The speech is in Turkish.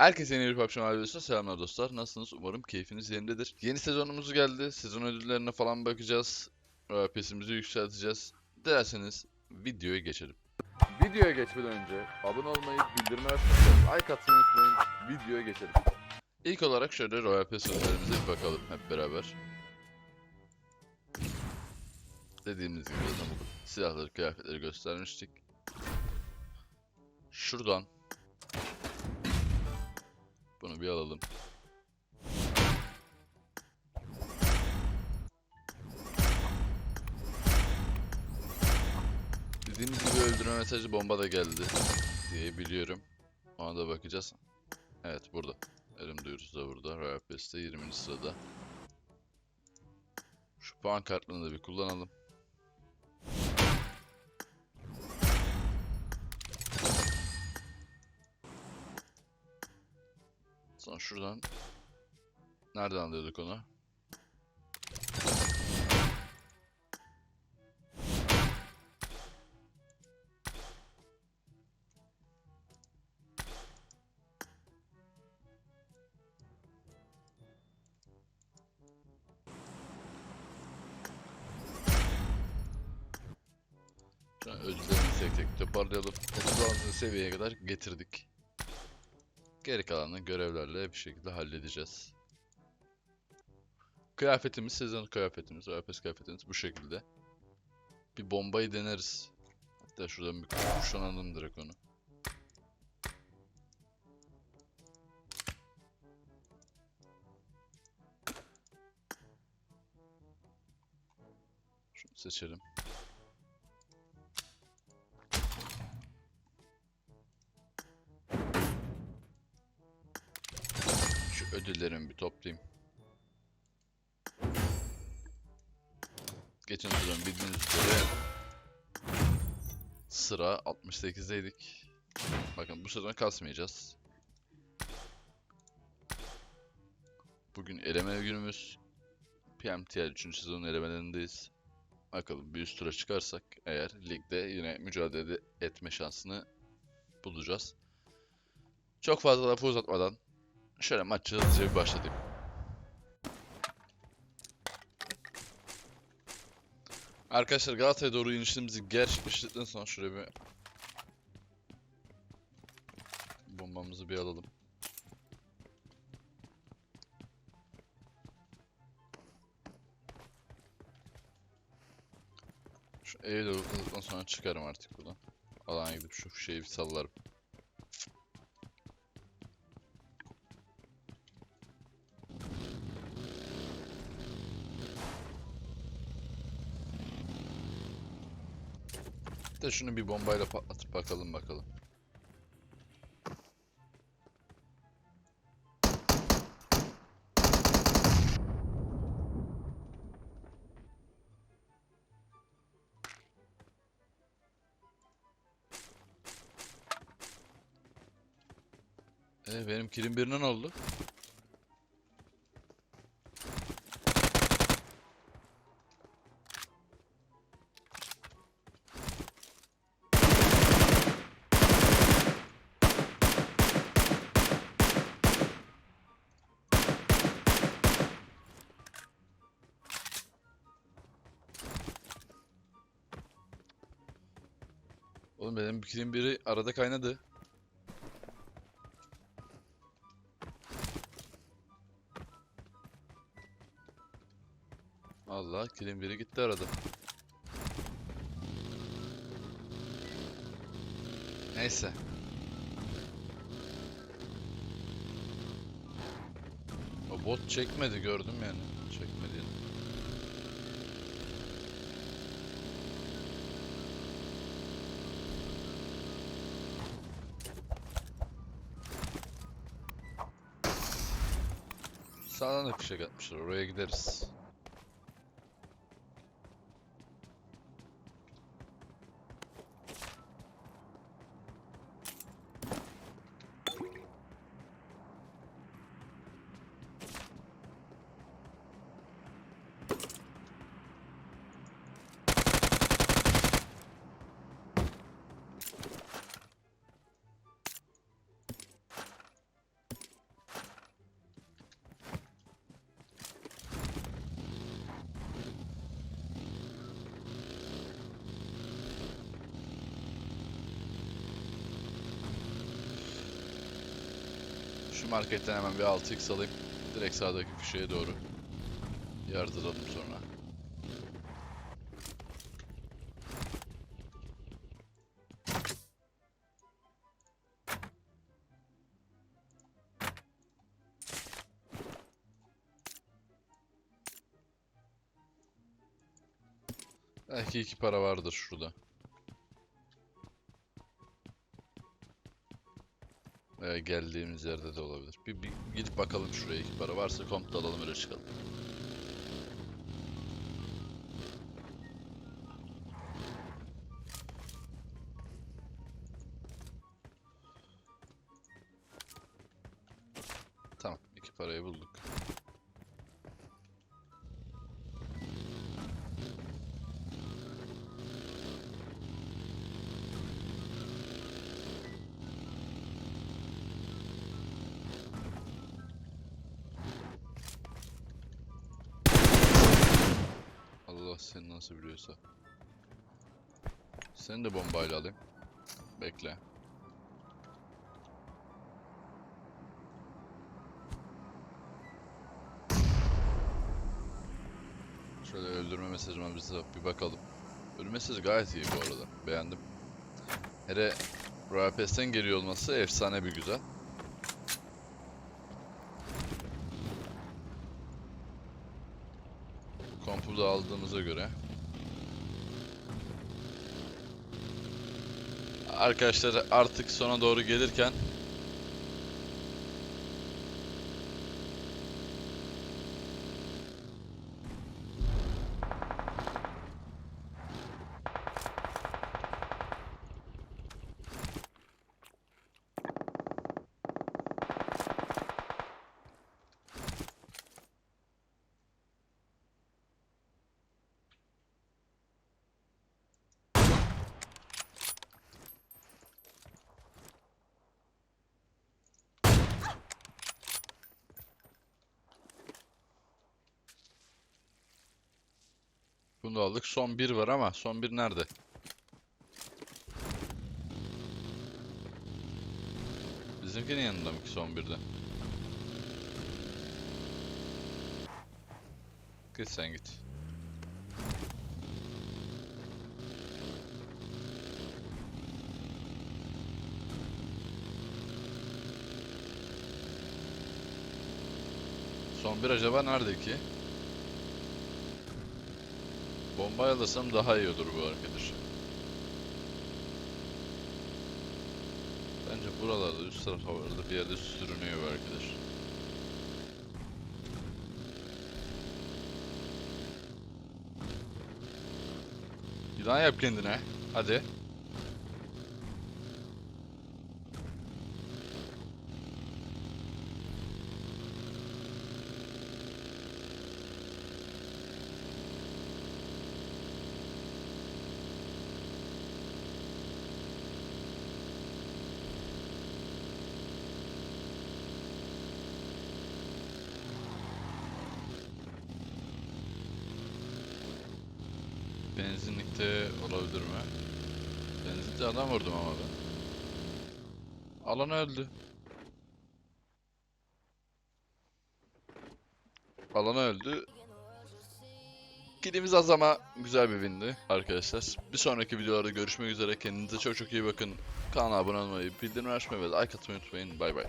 Herkese yeni bir PUBG Mobile videosuna selamlar dostlar. Nasılsınız? Umarım keyfiniz yerindedir. Yeni sezonumuz geldi. Sezon ödüllerine falan bakacağız. pesimizi yükselteceğiz. Dilerseniz videoya geçelim. Videoya geçmeden önce abone olmayı, bildirimleri açmayı, like atmayı unutmayın. Videoya geçelim. İlk olarak şöyle Royal Pass ödüllerimize bir bakalım hep beraber. Dediğimiz gibi zaten silahları, kıyafetleri göstermiştik. Şuradan bunu bir alalım. Dediğimiz gibi öldürme mesajı bomba da geldi diye biliyorum. Ona da bakacağız. Evet burada. Elim duyurusu da burada. Royal Pass'te 20. sırada. Şu puan kartlarını da bir kullanalım. Şuradan nereden alıyorduk onu? Ödüllerimizi tek tek toparlayalım. 36. seviyeye kadar getirdik. Geri kalanını görevlerle bir şekilde halledeceğiz. Kıyafetimiz, sezon kıyafetimiz, OPS kıyafetimiz bu şekilde. Bir bombayı deneriz. Hatta şuradan bir kuşanalım direkt onu. Şunu seçelim. Ödüllerimi bir toplayayım. Geçen sezon bildiğiniz üzere sıra 68'deydik. Bakın bu sezon kasmayacağız. Bugün eleme günümüz. PMTL 3. sezonun elemelerindeyiz. Bakalım bir üst tura çıkarsak eğer ligde yine mücadele etme şansını bulacağız. Çok fazla lafı uzatmadan Şöyle maçı hızlıca bir başladık. Arkadaşlar Galatasaray'a doğru inişimizi gerçekleştirdikten sonra şöyle bir bombamızı bir alalım. Şu evi de sonra çıkarım artık buradan. Alana gidip şu şeyi bir sallarım. De şunu bir bombayla patlatıp bakalım bakalım. Ee, benim kilim birinin oldu. Oğlum benim kilim biri arada kaynadı. Allah kilim biri gitti arada. Neyse. O bot çekmedi gördüm yani. Çekmedi. Sağdan da fişek atmışlar. Oraya gideriz. Şu marketten hemen bir 6x alayım. Direkt sağdaki fişeye doğru yardıralım sonra. Belki iki para vardır şurada. Veya geldiğimiz yerde de olabilir. Bir, bir gidip bakalım şuraya iki para varsa komple alalım öyle çıkalım. Seni nasıl biliyorsa. Seni de bombayla alayım. Bekle. Şöyle öldürme mesajıma bir, bakalım. Mesajı gayet iyi bu arada. Beğendim. Hele Royal Pass'ten geliyor olması efsane bir güzel. Kompu da aldığımıza göre. Arkadaşlar artık sona doğru gelirken bunu da aldık. Son bir var ama son bir nerede? Bizimkinin yanında mı ki son birde? Git sen git. Son bir acaba nerede ki? Bombayı alırsam daha iyi olur bu arkadaş. Bence buralarda üst tarafa vardı bir yerde sürünüyor bu arkadaş. Yılan yap kendine. Hadi. Benzinlikte olabilir mi? Benzinlikte adam vurdum ama ben. Alan öldü. Alan öldü. Kilimiz az ama güzel bir windi arkadaşlar. Bir sonraki videolarda görüşmek üzere. Kendinize çok çok iyi bakın. Kanala abone olmayı, bildirim açmayı ve like atmayı unutmayın. Bay bay.